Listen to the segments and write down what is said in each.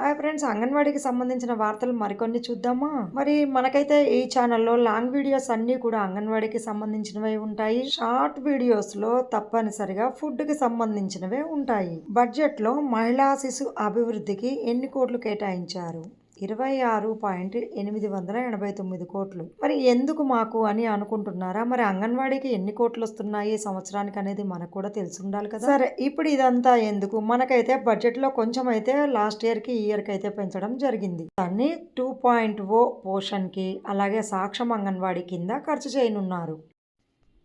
Hi friends అంగన్వాడీకి సంబంధించిన వార్తలు మరికొన్ని చూద్దామా? మరి మనకైతే ఈ ఛానల్లో లాంగ్ వీడియోస్ అన్నీ కూడా అంగన్వాడీకి సంబంధించినవే ఉంటాయి. షార్ట్ వీడియోస్లో తప్పనిసరిగా ఫుడ్కి సంబంధించినవే ఉంటాయి. బడ్జెట్లో మహిళా శిశు అభివృద్ధికి ఎన్ని కోట్లు కేటాయించారు? ఇరవై ఆరు పాయింట్ ఎనిమిది వందల ఎనభై తొమ్మిది కోట్లు. మరి ఎందుకు మాకు అని అనుకుంటున్నారా? మరి అంగన్వాడీకి ఎన్ని కోట్లు వస్తున్నాయి సంవత్సరానికి అనేది మనకు కూడా తెలిసి ఉండాలి కదా. సరే ఇప్పుడు ఇదంతా ఎందుకు? మనకైతే బడ్జెట్లో కొంచెం అయితే లాస్ట్ ఇయర్కి ఈ ఇయర్కి అయితే పెంచడం జరిగింది. దాన్ని టూ పాయింట్ ఓ పోషన్కి అలాగే సాక్ష్యం అంగన్వాడీ కింద ఖర్చు చేయనున్నారు.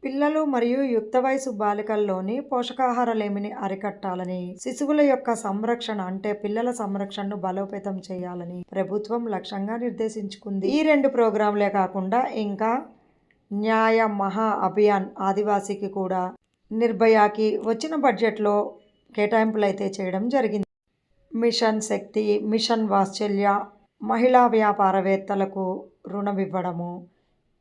పిల్లలు మరియు యుక్త వయసు బాలికల్లోని పోషకాహారలేమిని అరికట్టాలని శిశువుల యొక్క సంరక్షణ అంటే పిల్లల సంరక్షణను బలోపేతం చేయాలని ప్రభుత్వం లక్ష్యంగా నిర్దేశించుకుంది. ఈ రెండు ప్రోగ్రాంలే కాకుండా ఇంకా న్యాయ మహా అభియాన్ ఆదివాసీకి కూడా నిర్భయాకి వచ్చిన బడ్జెట్లో కేటాయింపులు అయితే చేయడం జరిగింది. మిషన్ శక్తి మిషన్ వాత్సల్య మహిళా వ్యాపారవేత్తలకు రుణమివ్వడము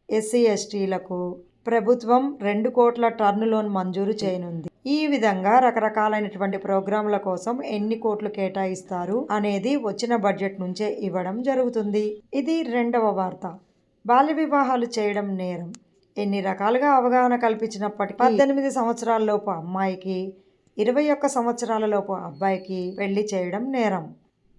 ఎస్సీ ఎస్టీలకు ప్రభుత్వం రెండు కోట్ల టర్న్ లోన్ మంజూరు చేయనుంది. ఈ విధంగా రకరకాలైనటువంటి ప్రోగ్రాంల కోసం ఎన్ని కోట్లు కేటాయిస్తారు అనేది వచ్చిన బడ్జెట్ నుంచే ఇవ్వడం జరుగుతుంది. ఇది రెండవ వార్త. బాల్య వివాహాలు చేయడం నేరం. ఎన్ని రకాలుగా అవగాహన కల్పించినప్పటికీ పద్దెనిమిది సంవత్సరాల లోపు అమ్మాయికి ఇరవై ఒక్క సంవత్సరాల లోపు అబ్బాయికి పెళ్ళి చేయడం నేరం.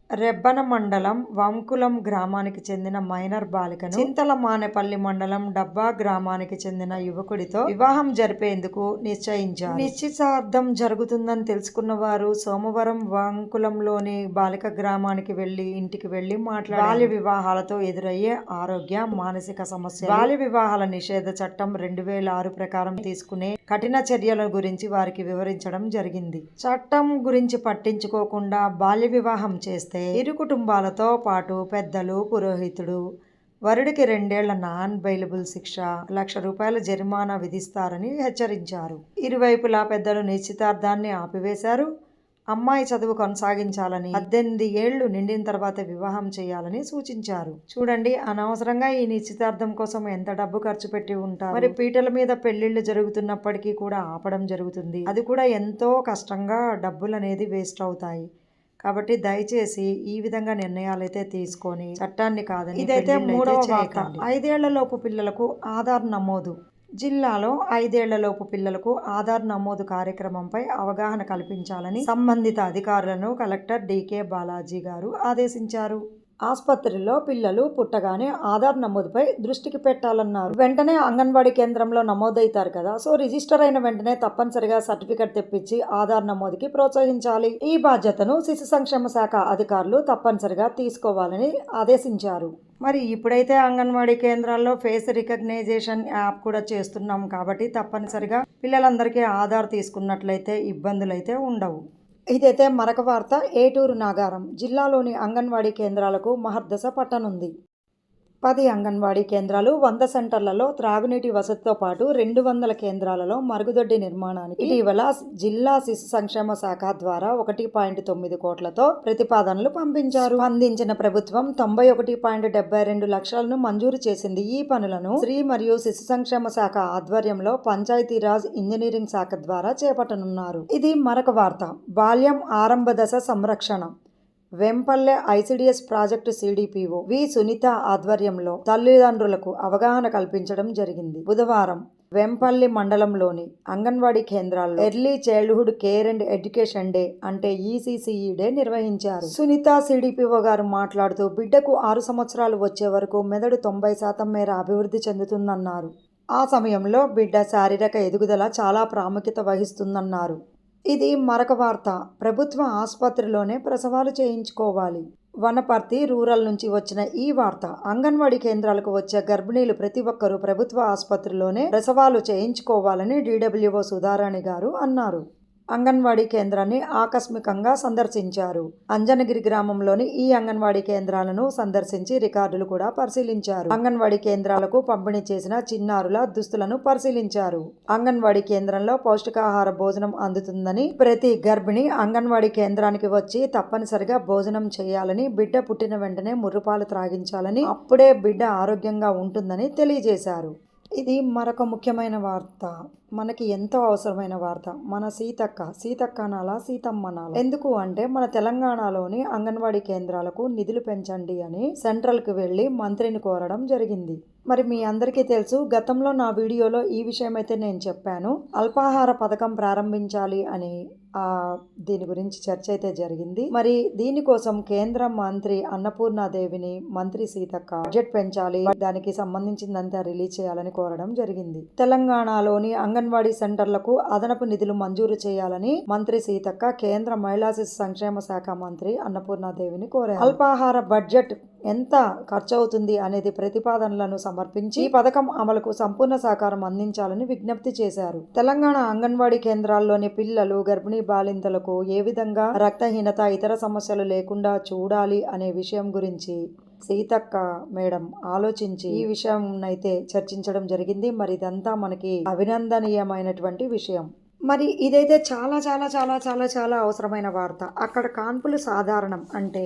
రెబ్బన మండలం వంకులం గ్రామానికి చెందిన మైనర్ బాలికను చింతల మానేపల్లి మండలం డబ్బా గ్రామానికి చెందిన యువకుడితో వివాహం జరిపేందుకు నిశ్చయించారు. నిశ్చితార్థం జరుగుతుందని తెలుసుకున్న వారు సోమవారం వంకులంలోని బాలిక గ్రామానికి వెళ్ళి ఇంటికి వెళ్ళి మాట్లాడారు. బాల్య వివాహాలతో ఎదురయ్యే ఆరోగ్య మానసిక సమస్య బాల్య వివాహాల నిషేధ చట్టం రెండు వేల ఆరు ప్రకారం తీసుకునే కఠిన చర్యల గురించి వారికి వివరించడం జరిగింది. చట్టం గురించి పట్టించుకోకుండా బాల్య వివాహం చేస్తే ఇరు కుటుంబాలతో పాటు పెద్దలు పురోహితుడు వరుడికి రెండేళ్ళ నాన్ బెయిలబుల్ శిక్ష లక్ష రూపాయల జరిమానా విధిస్తారని హెచ్చరించారు. ఇరువైపులా పెద్దలు నిశ్చితార్థాన్ని ఆపివేశారు. అమ్మాయి చదువు కొనసాగించాలని పద్దెనిమిది ఏళ్ళు నిండిన తర్వాత వివాహం చేయాలని సూచించారు. చూడండి అనవసరంగా ఈ నిశ్చితార్థం కోసం ఎంత డబ్బు ఖర్చు పెట్టి ఉంటారు? మరి పీటల మీద పెళ్ళిళ్ళు జరుగుతున్నప్పటికీ కూడా ఆపడం జరుగుతుంది. అది కూడా ఎంతో కష్టంగా డబ్బులు అనేది వేస్ట్ అవుతాయి. కాబట్టి దయచేసి ఈ విధంగా నిర్ణయాలు అయితే తీసుకొని చట్టాన్ని కాదని ఇదైతే మూడవ వార్త. ఐదేళ్ళలోపు పిల్లలకు ఆధార్ నమోదు. జిల్లాలో ఐదేళ్ళలోపు పిల్లలకు ఆధార్ నమోదు కార్యక్రమంపై అవగాహన కల్పించాలని సంబంధిత అధికారులను కలెక్టర్ డీకే బాలాజీ గారు ఆదేశించారు. ఆసుపత్రిలో పిల్లలు పుట్టగానే ఆధార్ నమోదుపై దృష్టికి పెట్టాలన్నారు. వెంటనే అంగన్వాడీ కేంద్రంలో నమోదవుతారు కదా సో రిజిస్టర్ అయిన వెంటనే తప్పనిసరిగా సర్టిఫికెట్ తెప్పించి ఆధార్ నమోదుకి ప్రోత్సహించాలి. ఈ బాధ్యతను శిశు సంక్షేమ శాఖ అధికారులు తప్పనిసరిగా తీసుకోవాలని ఆదేశించారు. మరి ఇప్పుడైతే అంగన్వాడీ కేంద్రాల్లో ఫేస్ రికగ్నైజేషన్ యాప్ కూడా చేస్తున్నాం కాబట్టి తప్పనిసరిగా పిల్లలందరికీ ఆధార్ తీసుకున్నట్లయితే ఇబ్బందులైతే ఉండవు. ఇదైతే మరొక వార్త ఏటూరు నాగారం జిల్లాలోని అంగన్వాడీ కేంద్రాలకు మహర్దశ పట్టనుంది. పది అంగన్వాడీ కేంద్రాలు వంద సెంటర్లలో త్రాగునీటి వసతితో పాటు రెండు వందల కేంద్రాలలో మరుగుదొడ్డి నిర్మాణానికి ఇటీవల జిల్లా శిశు సంక్షేమ శాఖ ద్వారా ఒకటి పాయింట్ తొమ్మిది కోట్లతో ప్రతిపాదనలు పంపించారు. అందించిన ప్రభుత్వం తొంభై ఒకటి పాయింట్ డెబ్బై రెండు లక్షలను మంజూరు చేసింది. ఈ పనులను స్త్రీ మరియు శిశు సంక్షేమ శాఖ ఆధ్వర్యంలో పంచాయతీరాజ్ ఇంజనీరింగ్ శాఖ ద్వారా చేపట్టనున్నారు. ఇది మరొక వార్త. బాల్యం ఆరంభ దశ సంరక్షణ. Vempalle ICDS project CDPO V Sunitha ఆధ్వర్యంలో తల్లిదండ్రులకు అవగాహన కల్పించడం జరిగింది. బుధవారం వెంపల్లి మండలంలోని అంగన్వాడీ కేంద్రాల్లో early childhood care and education day అంటే ఈసీసీఈ డే నిర్వహించారు. సునీత సిడిపిఓ గారు మాట్లాడుతూ బిడ్డకు ఆరు సంవత్సరాలు వచ్చే వరకు మెదడు తొంభై శాతం మేర అభివృద్ధి చెందుతుందన్నారు. ఆ సమయంలో బిడ్డ శారీరక ఎదుగుదల చాలా ప్రాముఖ్యత వహిస్తుందన్నారు. ఇది మరొక వార్త. ప్రభుత్వ ఆసుపత్రిలోనే ప్రసవాలు చేయించుకోవాలి. వనపర్తి రూరల్ నుంచి వచ్చిన ఈ వార్త. అంగన్వాడీ కేంద్రాలకు వచ్చే గర్భిణీలు ప్రతి ఒక్కరూ ప్రభుత్వ ఆసుపత్రిలోనే ప్రసవాలు చేయించుకోవాలని డీడబ్ల్యూఓ సుధారాణి గారు అన్నారు. అంగన్వాడీ కేంద్రాన్ని ఆకస్మికంగా సందర్శించారు. అంజనగిరి గ్రామంలోని ఈ అంగన్వాడీ కేంద్రాలను సందర్శించి రికార్డులు కూడా పరిశీలించారు. అంగన్వాడీ కేంద్రాలకు పంపిణీ చేసిన చిన్నారుల దుస్తులను పరిశీలించారు. అంగన్వాడీ కేంద్రంలో పౌష్టికాహార భోజనం అందుతుందని ప్రతి గర్భిణి అంగన్వాడీ కేంద్రానికి వచ్చి తప్పనిసరిగా భోజనం చేయాలని బిడ్డ పుట్టిన వెంటనే ముర్రుపాలు త్రాగించాలని అప్పుడే బిడ్డ ఆరోగ్యంగా ఉంటుందని తెలియజేశారు. ఇది మరొక ముఖ్యమైన వార్త. మనకి ఎంతో అవసరమైన వార్త. మన సీతక్క సీతక్క అనాలా సీతమ్మ అనాలా. ఎందుకు అంటే మన తెలంగాణలోని అంగన్వాడీ కేంద్రాలకు నిధులు పెంచండి అని సెంట్రల్కి వెళ్ళి మంత్రిని కోరడం జరిగింది. మరి మీ అందరికీ తెలుసు గతంలో నా వీడియోలో ఈ విషయం అయితే నేను చెప్పాను. అల్పాహార పథకం ప్రారంభించాలి అని దీని గురించి చర్చ అయితే జరిగింది. మరి దీనికోసం కేంద్ర మంత్రి అన్నపూర్ణాదేవిని మంత్రి సీతక్క బడ్జెట్ పెంచాలి దానికి సంబంధించిందంతా రిలీజ్ చేయాలని కోరడం జరిగింది. తెలంగాణలోని అంగన్వాడీ సెంటర్లకు అదనపు నిధులు మంజూరు చేయాలని మంత్రి సీతక్క కేంద్ర మహిళా శిశు సంక్షేమ శాఖ మంత్రి అన్నపూర్ణాదేవిని కోరారు. అల్పాహార బడ్జెట్ ఎంత ఖర్చు అవుతుంది అనేది ప్రతిపాదనలను సమర్పించి ఈ పథకం అమలుకు సంపూర్ణ సహకారం అందించాలని విజ్ఞప్తి చేశారు. తెలంగాణ అంగన్వాడీ కేంద్రాల్లోని పిల్లలు గర్భిణీ బాలింతలకు ఏ విధంగా రక్తహీనత ఇతర సమస్యలు లేకుండా చూడాలి అనే విషయం గురించి సీతక్క మేడం ఆలోచించి ఈ విషయం అయితే చర్చించడం జరిగింది. మరి ఇదంతా మనకి అభినందనీయమైనటువంటి విషయం. మరి ఇదైతే చాలా చాలా చాలా చాలా చాలా అవసరమైన వార్త. అక్కడ కాన్పులు సాధారణం అంటే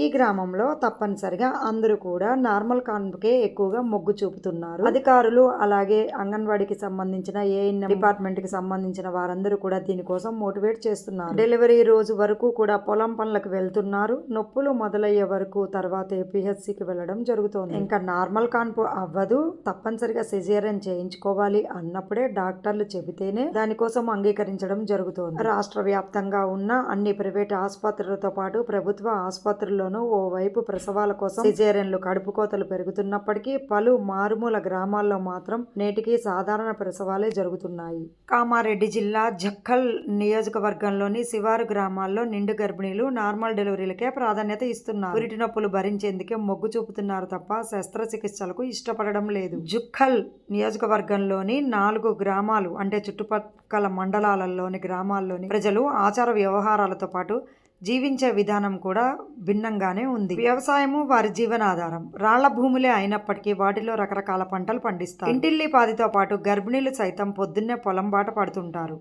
ఈ గ్రామంలో తప్పనిసరిగా అందరూ కూడా నార్మల్ కాన్పుకే ఎక్కువగా మొగ్గు చూపుతున్నారు. అధికారులు అలాగే అంగన్వాడికి సంబంధించిన ఏ డిపార్ట్మెంట్కి సంబంధించిన వారందరూ కూడా దీనికోసం మోటివేట్ చేస్తున్నారు. డెలివరీ రోజు వరకు కూడా పొలం పనులకు వెళ్తున్నారు. నొప్పులు మొదలయ్యే వరకు తర్వాత పిహెచ్సికి వెళ్ళడం జరుగుతోంది. ఇంకా నార్మల్ కాన్పు అవ్వదు. తప్పనిసరిగా సిజేరియన్ చేయించుకోవాలి అన్నప్పుడే డాక్టర్లు చెబితేనే దానికోసం అంగీకరించడం జరుగుతోంది. రాష్ట్ర వ్యాప్తంగా ఉన్న అన్ని ప్రైవేట్ ఆసుపత్రులతో పాటు ప్రభుత్వ ఆసుపత్రులు ఆసుపత్రుల్లోనూ ఓవైపు ప్రసవాల కోసం సిజేరియన్లు కడుపు కోతలు పెరుగుతున్నప్పటికీ పలు మారుమూల గ్రామాల్లో మాత్రం నేటికి సాధారణ ప్రసవాలే జరుగుతున్నాయి. కామారెడ్డి జిల్లా జక్కల్ నియోజకవర్గంలోని శివారు గ్రామాల్లో నిండు గర్భిణీలు నార్మల్ డెలివరీలకే ప్రాధాన్యత ఇస్తున్నారు. పురిటి నొప్పులు భరించేందుకే మొగ్గు చూపుతున్నారు తప్ప శస్త్రచికిత్సలకు ఇష్టపడడం లేదు. జుక్కల్ నియోజకవర్గంలోని నాలుగు గ్రామాలు అంటే చుట్టుపక్కల మండలాలలోని గ్రామాల్లోని ప్రజలు ఆచార వ్యవహారాలతో పాటు జీవించే విధానం కూడా భిన్నంగానే ఉంది. వ్యవసాయము వారి జీవనాధారం. రాళ్ళ భూములే అయినప్పటికీ వాటిలో రకరకాల పంటలు పండిస్తారు. ఇంటిల్లి పాదితో పాటు గర్భిణీలు సైతం పొద్దున్నే పొలం బాట పడుతుంటారు.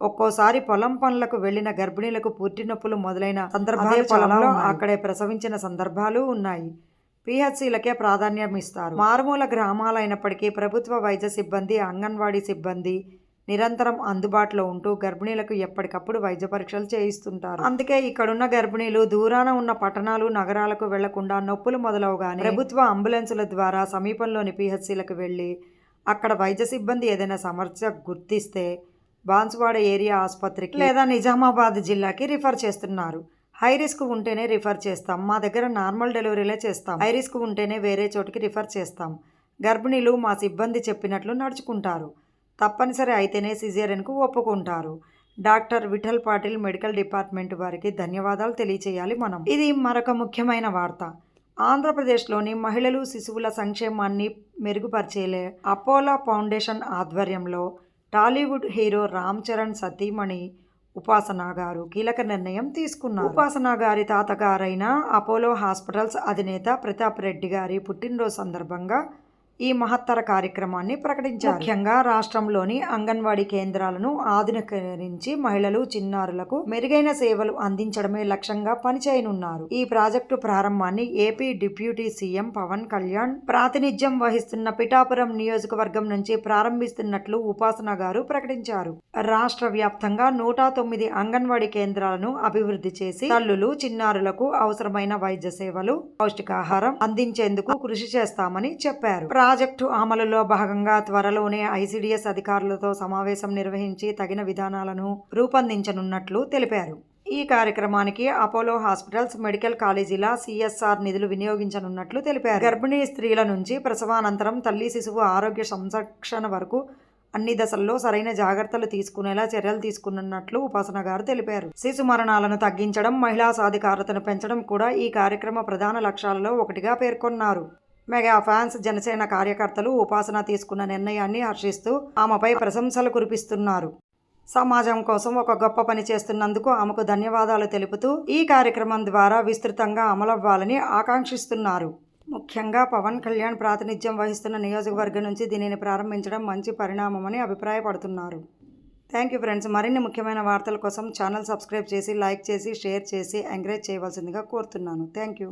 ఒక్కోసారి పొలం పనులకు వెళ్ళిన గర్భిణీలకు పుట్టి నొప్పులు మొదలైన సందర్భాలు పొలంలో అక్కడే ప్రసవించిన సందర్భాలు ఉన్నాయి. పిహెచ్సిలకే ప్రాధాన్యం ఇస్తారు మారుమూల గ్రామాలైనప్పటికీ ప్రభుత్వ వైద్య సిబ్బంది అంగన్వాడీ సిబ్బంది నిరంతరం అందుబాటులో ఉంటూ గర్భిణీలకు ఎప్పటికప్పుడు వైద్య పరీక్షలు చేయిస్తుంటారు. అందుకే ఇక్కడున్న గర్భిణీలు దూరాన ఉన్న పట్టణాలు నగరాలకు వెళ్ళకుండా నొప్పులు మొదలవగానే ప్రభుత్వ అంబులెన్సుల ద్వారా సమీపంలోని పిహెచ్సిలకు వెళ్ళి అక్కడ వైద్య సిబ్బంది ఏదైనా సమస్య గుర్తిస్తే బాన్సువాడ ఏరియా ఆసుపత్రికి లేదా నిజామాబాద్ జిల్లాకి రిఫర్ చేస్తున్నారు. హై రిస్క్ ఉంటేనే రిఫర్ చేస్తాం. మా దగ్గర నార్మల్ డెలివరీలే చేస్తాం. హై రిస్క్ ఉంటేనే వేరే చోటికి రిఫర్ చేస్తాం. గర్భిణీలు మా సిబ్బంది చెప్పినట్లు నడుచుకుంటారు. తప్పనిసరి అయితేనే సిజేరియన్కు ఒప్పుకుంటారు. Doctor Vithal Patil medical department వారికి ధన్యవాదాలు తెలియచేయాలి మనం. ఇది మరొక ముఖ్యమైన వార్త. ఆంధ్రప్రదేశ్లోని మహిళలు శిశువుల సంక్షేమాన్ని మెరుగుపరిచేలే అపోలో ఫౌండేషన్ ఆధ్వర్యంలో టాలీవుడ్ హీరో రామ్ చరణ్ సతీమణి ఉపాసన గారు కీలక నిర్ణయం తీసుకున్నారు. ఉపాసన గారి తాతగారైన అపోలో హాస్పిటల్స్ అధినేత ప్రతాప్ రెడ్డి గారి పుట్టినరోజు సందర్భంగా ఈ మహత్తర కార్యక్రమాన్ని ప్రకటించారు. ముఖ్యంగా రాష్ట్రంలోని అంగన్వాడీ కేంద్రాలను ఆధునీకరించి మహిళలు చిన్నారులకు మెరుగైన సేవలు అందించడమే లక్ష్యంగా పనిచేయనున్నారు. ఈ ప్రాజెక్టు ప్రారంభాన్ని AP deputy CM Pawan Kalyan ప్రాతినిధ్యం వహిస్తున్న పిఠాపురం నియోజకవర్గం నుంచి ప్రారంభిస్తున్నట్లు ఉపాసన గారు ప్రకటించారు. రాష్ట్ర వ్యాప్తంగా నూట తొమ్మిది అంగన్వాడీ కేంద్రాలను అభివృద్ధి చేసి తల్లులు చిన్నారులకు అవసరమైన వైద్య సేవలు పౌష్టికాహారం అందించేందుకు కృషి చేస్తామని చెప్పారు. ప్రాజెక్టు అమలులో భాగంగా త్వరలోనే ఐసిడిఎస్ అధికారులతో సమావేశం నిర్వహించి తగిన విధానాలను రూపొందించనున్నట్లు తెలిపారు. ఈ కార్యక్రమానికి అపోలో హాస్పిటల్స్ మెడికల్ కాలేజీల సిఎస్ఆర్ నిధులు వినియోగించనున్నట్లు తెలిపారు. గర్భిణీ స్త్రీల నుంచి ప్రసవానంతరం తల్లి శిశువు ఆరోగ్య సంరక్షణ వరకు అన్ని దశల్లో సరైన జాగ్రత్తలు తీసుకునేలా చర్యలు తీసుకున్నట్లు ఉపాసన గారు తెలిపారు. శిశు మరణాలను తగ్గించడం మహిళా సాధికారతను పెంచడం కూడా ఈ కార్యక్రమ ప్రధాన లక్ష్యాలలో ఒకటిగా పేర్కొన్నారు. మెగా ఫ్యాన్స్ జనసేన కార్యకర్తలు ఉపాసన తీసుకున్న నిర్ణయాన్ని హర్షిస్తూ ఆమెపై ప్రశంసలు కురిపిస్తున్నారు. సమాజం కోసం ఒక గొప్ప పని చేస్తున్నందుకు ఆమెకు ధన్యవాదాలు తెలుపుతూ ఈ కార్యక్రమం ద్వారా విస్తృతంగా అమలవ్వాలని ఆకాంక్షిస్తున్నారు. ముఖ్యంగా పవన్ కళ్యాణ్ ప్రాతినిధ్యం వహిస్తున్న నియోజకవర్గం నుంచి దీనిని ప్రారంభించడం మంచి పరిణామమని అభిప్రాయపడుతున్నారు. Thank you friends. మరిన్ని ముఖ్యమైన వార్తల కోసం ఛానల్ సబ్స్క్రైబ్ చేసి లైక్ చేసి షేర్ చేసి ఎంకరేజ్ చేయవలసిందిగా కోరుతున్నాను. Thank you.